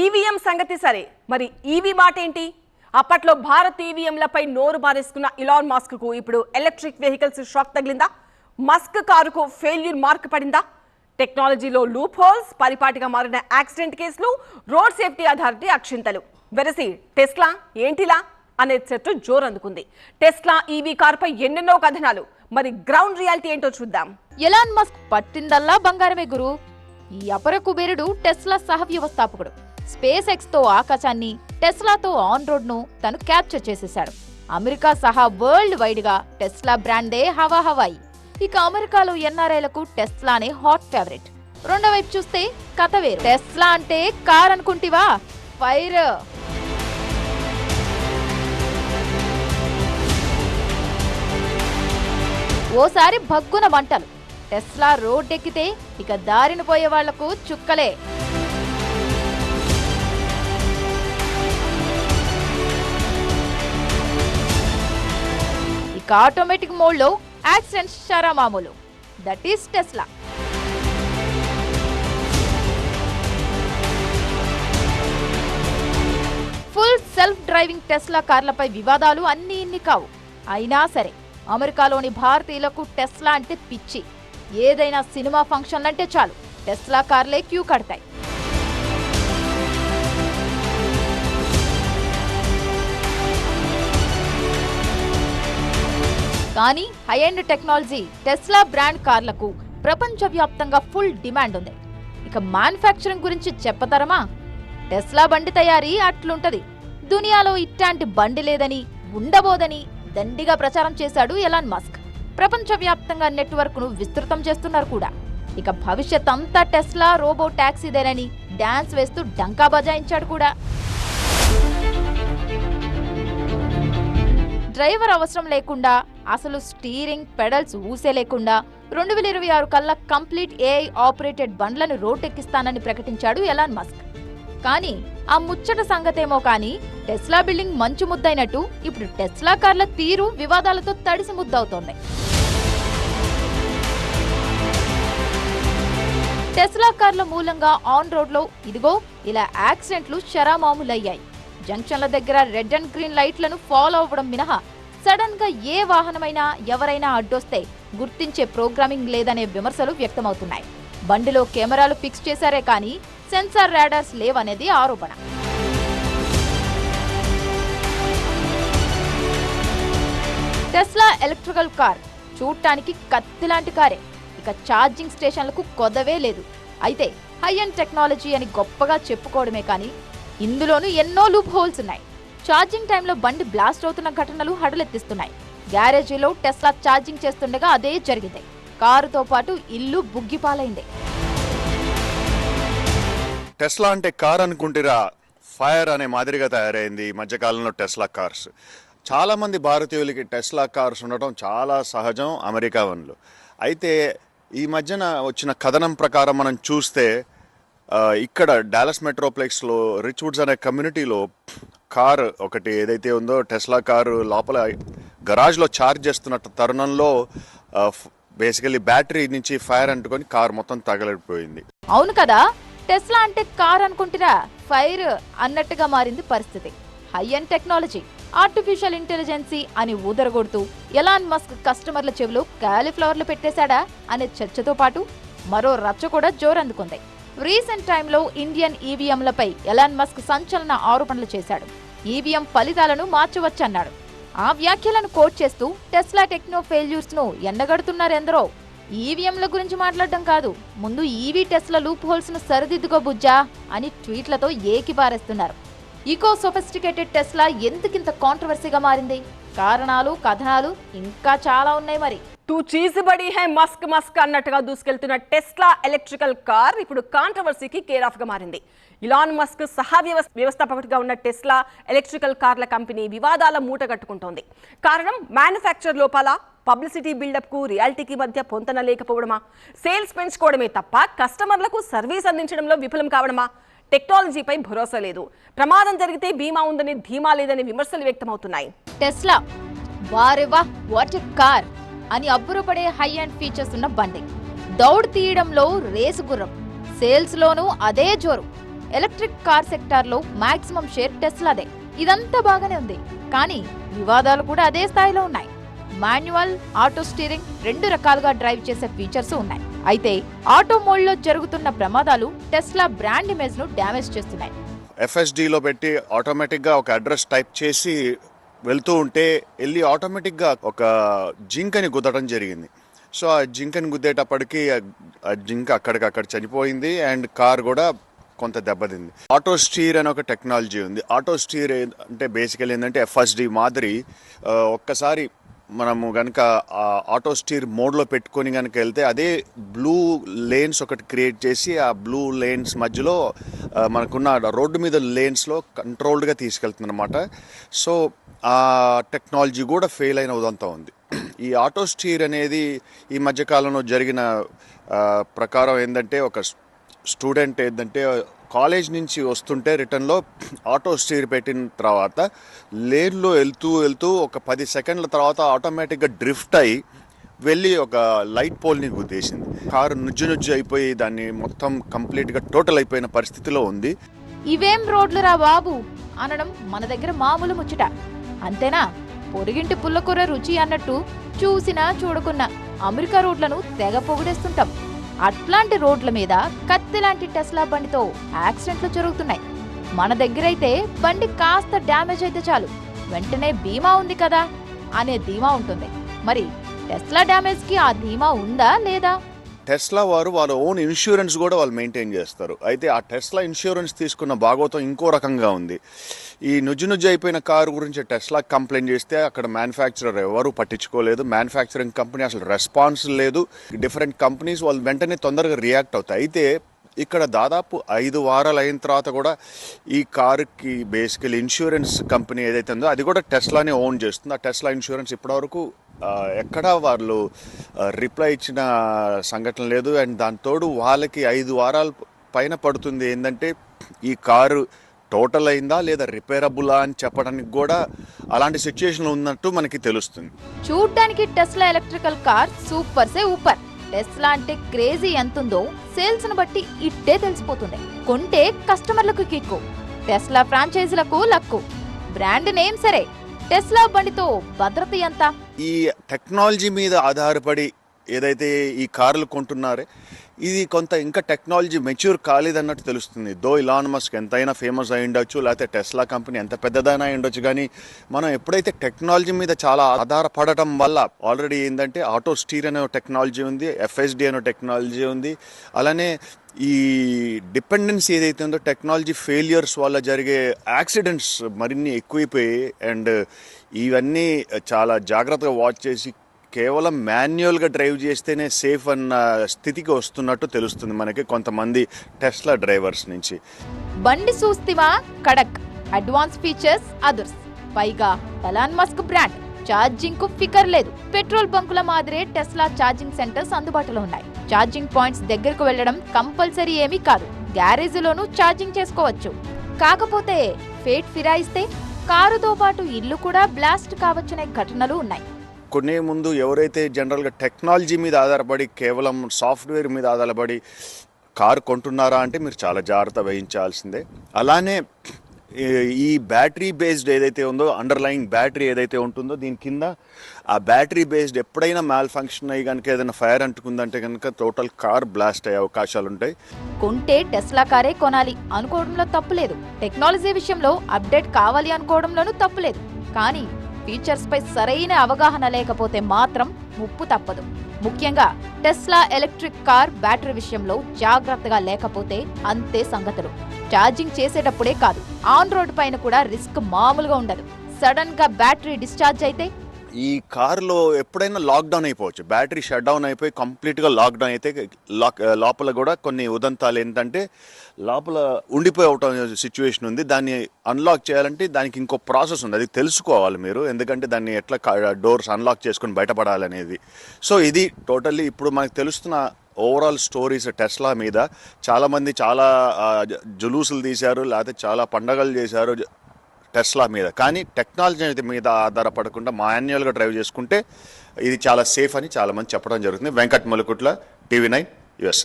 EVM సంగతి సరే మరి ఈవీ మాట ఏంటి అప్పట్లో భారత్ ఈవీఎంలపై నోరు బారేసుకున్న ఇలాన్ మాస్క్కు ఇప్పుడు ఎలక్ట్రిక్ వెహికల్స్ షాక్ తగిలిందా? మస్క్ కారుకు ఫెయిల్యూర్ మార్క్ పడిందా? టెక్నాలజీలో లూప్ హోల్స్ పరిపాటిగా మారిన యాక్సిడెంట్ కేసులు రోడ్ సేఫ్టీ అథారిటీ అక్షింతలు. వెరసి టెస్లా ఏంటిలా? అనే చర్చ జోరందుకుంది. టెస్లా ఈవీ కారుపై ఎన్నెన్నో కథనాలు. మరి గ్రౌండ్ రియాలిటీ ఏంటో చూద్దాం. ఎలాన్ మస్క్ పట్టిందల్లా బంగారమే గురు. ఈ అపర కుబేరుడు టెస్లా సహ వ్యవస్థాపకుడు స్పేస్ ఎక్స్తో ఆకాశాన్ని టెస్లాతో ఆన్ రోడ్ను తను క్యాప్చర్ చేసేశాడు. అమెరికా సహా వరల్డ్ వైడ్గా టెస్లా బ్రాండే హవా హవాయి. ఇక అమెరికాలో ఎన్ఆర్ఐలకు టెస్లానే హాట్ ఫేవరెట్. రెండో వైపు చూస్తే కథ వేరు. టెస్లా అంటే కార్ అనుకుంటివా? ఫైర్. ఓసారి భగ్గున వంటలు టెస్లా రోడ్డెక్కితే ఇక దారిన పోయే వాళ్ళకు చుక్కలే. ఇక ఆటోమేటిక్ మోడ్లో యాక్సిడెంట్ షరా మామూలు that is Tesla. Full self driving Tesla కార్లపై వివాదాలు అన్ని ఇన్ని కావు. అయినా సరే అమెరికాలోని భారతీయులకు టెస్లా అంటే పిచ్చి. ఏదైనా సినిమా ఫంక్షన్లంటే చాలు. టెస్లా కార్లే క్యూ కడతాయి. కానీ high end technology Tesla brand కార్లకు ప్రపంచవ్యాప్తంగా ఫుల్ డిమాండ్ ఉంది. ఇక మ్యానుఫ్యాక్చరింగ్ గురించి చెప్పతరమా? టెస్లా బండి తయారీ అట్లుంటది. దునియాలో ఇట్లాంటి బండి లేదని ఉండబోదని దండిగా ప్రచారం చేశాడు ఎలాన్ మస్క్ ప్రపంచవ్యాప్తంగా నెట్వర్క్ను విస్తృతం చేస్తున్నారు కూడా. ఇక భవిష్యత్ అంతా టెస్లా రోబో ట్యాక్సీదేనని డాన్స్ వేస్తూ డంకా బజాయించాడు కూడా. డ్రైవర్ అవసరం లేకుండా అసలు స్టీరింగ్ పెడల్స్ ఊసే లేకుండా రెండు వేల ఇరవై ఆరు కల్లా కంప్లీట్ ఏఐ ఆపరేటెడ్ బండ్లను రోడ్డెక్కిస్తానని ప్రకటించాడు ఎలాన్ మస్క్. కానీ ఆ ముచ్చట సంగతేమో కానీ టెస్లా బిల్డింగ్ మంచు ముద్దైనట్టు ఇప్పుడు టెస్లా కార్ల తీరు వివాదాలతో తడిసి ముద్దవుతోంది. టెస్లా కార్ల మూలంగా ఆన్ రోడ్లో ఇదిగో ఇలా యాక్సిడెంట్లు శరామాములయ్యాయి జంక్షన్ల దగ్గర రెడ్ అండ్ గ్రీన్ లైట్లను ఫాలో అవ్వడం మినహా సడన్గా ఏ వాహనమైనా ఎవరైనా అడ్డొస్తే గుర్తించే ప్రోగ్రామింగ్ లేదనే విమర్శలు వ్యక్తమవుతున్నాయి. బండిలో కెమెరాలు ఫిక్స్ చేశారే కానీ సెన్సార్ రాడార్స్ లేవనేది ఆరోపణ. టెస్లా ఎలక్ట్రికల్ కార్ చూడటానికి కత్తిలాంటి కారే. ఇక ఛార్జింగ్ స్టేషన్లకు కొదవే లేదు. అయితే హై అండ్ టెక్నాలజీ అని గొప్పగా చెప్పుకోవడమే కానీ ఇందులోనూ ఎన్నో లూప్ హోల్స్ ఉన్నాయి. ఛార్జింగ్ టైంలో బండి బ్లాస్ట్ అవుతున్న ఘటనలు హడలెత్తిస్తున్నాయి. గ్యారేజీలో టెస్లా ఛార్జింగ్ చేస్తుండగా అదే జరిగింది. కారుతో పాటు ఇల్లు బుగ్గిపాలైంది. టెస్లా అంటే కార్ అనుకుంటారా? ఫైర్ అనే మాదిరిగా తయారైంది ఈ మధ్యకాలంలో టెస్లా కార్స్. చాలామంది భారతీయులకి టెస్లా కార్స్ ఉండటం చాలా సహజం అమెరికా వన్లు. అయితే ఈ మధ్యన వచ్చిన కథనం ప్రకారం మనం చూస్తే ఇక్కడ డాలస్ మెట్రోప్లెక్స్లో రిచ్వుడ్స్ అనే కమ్యూనిటీలో కార్ ఒకటి ఏదైతే ఉందో టెస్లా కారు లోపల గరాజ్లో ఛార్జ్ చేస్తున్న తరుణంలో బేసికలీ బ్యాటరీ నుంచి ఫైర్ అంటుకొని కార్ మొత్తం తగలడిపోయింది. అవును కదా టెస్లా అంటే కార్ అనుకుంటున్నా ఫైర్ అన్నట్టుగా మారింది పరిస్థితి. High and technology artificial intelligence అని ఊదరగొడుతూ ఎలాన్ మస్క్ కస్టమర్ల చెవిలో క్యాలిఫ్లవర్లు పెట్టేశాడా అనే చర్చతో పాటు మరో రచ్చ కూడా జోరందుకుంది. రీసెంట్ టైంలో ఇండియన్ ఈవీఎంలపై ఎలాన్ మస్క్ సంచలన ఆరోపణలు చేశాడు. ఈవీఎం ఫలితాలను మార్చవచ్చన్నాడు. ఆ వ్యాఖ్యలను కోట్ చేస్తూ టెస్లా టెక్నో ఫెయిల్యూర్స్ను ఎండగడుతున్నారెందరో. ఈవీఎంల గురించి మాట్లాడడం కాదు ముందు ఈవీ టెస్లా లూప్ హోల్స్ను సరిదిద్దుకో బుజ్జా అని ట్వీట్లతో ఏకిపారేస్తున్నారు. ఈకో సొఫిస్టికేటెడ్ టెస్లా ఎందుకింత కాంట్రవర్సీగా మారింది? కారణాలు కథనాలు ఇంకా చాలా ఉన్నాయి మరి. తూ చీజ్ బడి మస్క్ మస్క్ అన్నట్టుగా దూసుకెళ్తున్న టెస్లా ఎలక్ట్రికల్ కార్ ఇప్పుడు కాంట్రవర్సీకి కేర్ ఆఫ్గా మారింది. ఇలాన్ మస్క్ సహా వ్యవస్థాపకుడిగా ఉన్న టెస్లా ఎలక్ట్రికల్ కార్ల కంపెనీ వివాదాల మూట కట్టుకుంటోంది. కారణం మ్యానుఫ్యాక్చర్ లోపాల పబ్లిసిటీ బిల్డప్కు రియాలిటీకి మధ్య పొంతన లేకపోవడమా? సేల్స్ పెంచుకోవడమే తప్ప కస్టమర్లకు సర్వీస్ అందించడంలో విఫలం కావడమా? టెక్నాలజీపై భరోసా లేదు. ప్రమాదం జరిగితే బీమా ఉందని ధీమా లేదని విమర్శలు వ్యక్తమవుతున్నాయి. టెస్లా వారెవా వాట్ కార్? అని అబ్బురపడే హై అండ్ ఫీచర్స్ ఉన్న బండి. దౌడ్ తీయడంలో రేసు గుర్రం. సేల్స్ లోనూ అదే జోరు. ఎలక్ట్రిక్ కార్ సెక్టార్లో మాక్సిమం షేర్ టెస్లాదే ఇదంతా బాగానే ఉంది. కానీ వివాదాలు కూడా అదే స్థాయిలో ఉన్నాయి. మాన్యువల్ ఆటో స్టీరింగ్ రెండు రకాలుగా డ్రైవ్ చేసే ఫీచర్స్ ఉన్నాయి. అయితే ఆటో మోడ్లో జరుగుతున్న ప్రమాదాలు టెస్లా బ్రాండ్ ఇమేజ్ను డ్యామేజ్ చేస్తున్నాయి. ఎఫ్ఎస్డిలో పెట్టి ఆటోమేటిక్గా ఒక అడ్రస్ టైప్ చేసి వెళ్తూ ఉంటే వెళ్ళి ఆటోమేటిక్గా ఒక జింకని గుద్దడం జరిగింది. సో ఆ జింకని గుద్దేటప్పటికి ఆ- జింక అక్కడికక్కడ చనిపోయింది అండ్ కార్ కూడా కొంత దెబ్బతింది ఆటో స్టీర్ అని ఒక టెక్నాలజీ ఉంది. ఆటో స్టీర్ అంటే బేసికల్ ఏంటంటే ఎఫ్ఎస్డి మాదిరి ఒక్కసారి మనము కనుక ఆటో స్టీర్ మోడ్లో పెట్టుకొని కనుక వెళ్తే అదే బ్లూ లేన్స్ ఒకటి క్రియేట్ చేసి ఆ బ్లూ లేన్స్ మధ్యలో మనకున్న రోడ్డు మీద లేన్స్లో కంట్రోల్డ్గా తీసుకెళ్తుంది అనమాట సో ఆ టెక్నాలజీ కూడా ఫెయిల్ అయిన ఉదంతా ఉంది. ఈ ఆటో స్టీర్ అనేది ఈ మధ్యకాలంలో జరిగిన ప్రకారం ఏంటంటే ఒక స్టూడెంట్ ఏంటంటే కాలేజ్ నుంచి వస్తుంటే రిటర్న్లో ఆటో స్టీర్ పెట్టిన తర్వాత లేన్లో వెళ్తూ వెళ్తూ ఒక పది సెకండ్ల తర్వాత ఆటోమేటిక్గా డ్రిఫ్ట్ అయ్యి వెళ్ళి ఒక లైట్ పోల్ని గుద్దేసింది. కారు నుజ్జు నుజ్జు అయిపోయి దాన్ని మొత్తం కంప్లీట్గా టోటల్ అయిపోయిన పరిస్థితిలో ఉంది. ఇవేం రోడ్లురా బాబు? అనడం మన దగ్గర మామూలు ముచ్చట. అంతేనా? పొరిగింటి పుల్లకూర రుచి అన్నట్టు చూసినా చూడకున్నా అమెరికా రోడ్లను తెగ పొగిడేస్తుంటాం. అట్లాంటి రోడ్ల మీద కత్తి లాంటి టెస్లా బండితో యాక్సిడెంట్లు జరుగుతున్నాయి. మన దగ్గరైతే బండి కాస్త డ్యామేజ్ అయితే చాలు. వెంటనే బీమా ఉంది కదా? అనే ధీమా ఉంటుంది. మరి టెస్లా డ్యామేజ్కి ఆ ధీమా ఉందా లేదా? టెస్లా వారు వాళ్ళ ఓన్ ఇన్సూరెన్స్ కూడా వాళ్ళు మెయింటైన్ చేస్తారు. అయితే ఆ టెస్లా ఇన్సూరెన్స్ తీసుకున్న భాగవతం ఇంకో రకంగా ఉంది. ఈ నుజ్జు నుజ్జు అయిపోయిన కారు గురించి టెస్లా కంప్లైంట్ చేస్తే అక్కడ మ్యానుఫ్యాక్చరర్ ఎవరు పట్టించుకోలేదు. మ్యానుఫ్యాక్చరింగ్ కంపెనీ అసలు రెస్పాన్స్ లేదు. డిఫరెంట్ కంపెనీస్ వాళ్ళు వెంటనే తొందరగా రియాక్ట్ అవుతాయి. అయితే ఇక్కడ దాదాపు ఐదు వారాలు అయిన తర్వాత కూడా ఈ కారుకి బేసికల్ ఇన్సూరెన్స్ కంపెనీ ఏదైతే ఉందో అది కూడా టెస్లానే ఓన్ చేస్తుంది. ఆ టెస్లా ఇన్సూరెన్స్ ఇప్పటివరకు ఎక్కడా వాళ్ళు రిప్లై ఇచ్చిన సంఘటన లేదు. అండ్ దాని తోడు వాళ్ళకి ఐదు వారాల పైన పడుతుంది. ఏంటంటే ఈ కారు టోటల్ అయిందా లేదా రిపేరబులా అని చెప్పడానికి కూడా అలాంటి సిచ్యుయేషన్ ఉన్నట్టు మనకి తెలుస్తుంది. చూడ్డానికి టెస్లా ఎలక్ట్రికల్ కార్ సూపర్ సే ఊపర్. టెస్లా అంటే క్రేజీ ఎంతుందో సేల్స్ను బట్టి ఇట్టే తెలిసిపోతుంది. కొంటే కస్టమర్లకు కిక్కు టెస్లా ఫ్రాంచైజీలకు లక్కు. బ్రాండ్ నేమ్ సరే టెస్లా బండితో భద్రత ఎంత? ఈ టెక్నాలజీ మీద ఆధారపడి ఏదైతే ఈ కార్లు కొంటున్నారే ఇది కొంత ఇంకా టెక్నాలజీ మెచ్యూర్ కాలేదన్నట్టు తెలుస్తుంది. దో ఇలాన్ మస్క్ ఎంతైనా ఫేమస్ అయి ఉండొచ్చు లేకపోతే టెస్లా కంపెనీ ఎంత పెద్దదైనా అయి ఉండొచ్చు కానీ మనం ఎప్పుడైతే టెక్నాలజీ మీద చాలా ఆధారపడటం వల్ల ఆల్రెడీ ఏంటంటే ఆటో స్టీర్ అనే టెక్నాలజీ ఉంది ఎఫ్ఎస్డి అనే టెక్నాలజీ ఉంది అలానే ఈ డిపెండెన్స్ ఏదైతే ఉందో టెక్నాలజీ ఫెయిలియర్స్ వల్ల జరిగే యాక్సిడెంట్స్ మరిన్ని ఎక్కువైపోయి అండ్ ఇవన్నీ చాలా జాగ్రత్తగా వాచ్ చేసి కేవలం మాన్యువల్గా డ్రైవ్ చేస్తేనే సేఫ్ అన్న స్థితికి వస్తున్నట్టు తెలుస్తుంది మనకి కొంతమంది టెస్లా డ్రైవర్స్ నుంచి. బండి చూస్తివా కడక్. Advance features others. పైగా ఎలాన్ మస్క్ బ్రాండ్. ఛార్జింగ్కు ఫికర్ లేదు. పెట్రోల్ బంకుల మాదిరే టెస్లా ఛార్జింగ్ సెంటర్స్ అందుబాటులో ఉన్నాయి. ఛార్జింగ్ పాయింట్స్ దగ్గరకు వెళ్ళడం కంపల్సరీ ఏమీ కాదు. గ్యారేజీలోనూ ఛార్జింగ్ చేసుకోవచ్చు. కాకపోతే ఫేట్ ఫిరాయిస్తే కారుతో పాటు ఇల్లు కూడా బ్లాస్ట్ కావచ్చనే ఘటనలు ఉన్నాయి. కొనే ముందు ఎవరైతే జనరల్గా టెక్నాలజీ మీద ఆధారపడి కేవలం సాఫ్ట్వేర్ మీద ఆధారపడి కారు కొంటున్నారా అంటే మీరు చాలా జాగ్రత్త వహించాల్సిందే. అలానే ఈ- ఈ బ్యాటరీ బేస్డ్ ఏదైతే ఉందో అండర్లైన్ బ్యాటరీ ఏదైతే ఉంటుందో దీని కింద ఆ బ్యాటరీ బేస్డ్ ఎప్పుడైనా మ్యాల్ ఫంక్షన్ అయ్యి కనుక ఏదైనా ఫైర్ అంటుకుందంటే కనుక టోటల్ కార్ బ్లాస్ట్ అయ్యే అవకాశాలు ఉంటాయి కొంటే టెస్లా కారే కొనాలి అనుకోవడంలో తప్పులేదు టెక్నాలజీ విషయంలో అప్డేట్ కావాలి అనుకోవడంలోనూ తప్పులేదు కానీ ఫీచర్స్ పై సరైన అవగాహన లేకపోతే మాత్రం ముప్పు తప్పదు. ముఖ్యంగా టెస్లా ఎలక్ట్రిక్ కార్ బ్యాటరీ విషయంలో జాగ్రత్తగా లేకపోతే అంతే సంగతులు. ఛార్జింగ్ చేసేటప్పుడే కాదు ఆన్ రోడ్ పైన కూడా రిస్క్ మామూలుగా ఉండదు. సడన్గా బ్యాటరీ డిశ్చార్జ్ అయితే ఈ కారులో ఎప్పుడైనా లాక్డౌన్ అయిపోవచ్చు. బ్యాటరీ షట్ డౌన్ అయిపోయి కంప్లీట్గా లాక్డౌన్ అయితే లాక్ లోపల కూడా కొన్ని ఉదంతాలు ఏంటంటే లోపల ఉండిపోయి అవటం సిచ్యువేషన్ ఉంది. దాన్ని అన్లాక్ చేయాలంటే దానికి ఇంకో ప్రాసెస్ ఉంది. అది తెలుసుకోవాలి మీరు. ఎందుకంటే దాన్ని ఎట్లా డోర్స్ అన్లాక్ చేసుకొని బయటపడాలనేది. సో ఇది టోటల్లీ ఇప్పుడు మనకు తెలుస్తున్న ఓవరాల్ స్టోరీస్ టెస్లా మీద చాలామంది చాలా జులూసులు తీశారు. లేకపోతే చాలా పండగలు చేశారు. టెస్లా మీద. కానీ టెక్నాలజీ మీద ఆధారపడకుండా మాన్యువల్గా డ్రైవ్ చేసుకుంటే ఇది చాలా సేఫ్ అని చాలామంది చెప్పడం జరుగుతుంది. Venkat Molakutla TV nine US.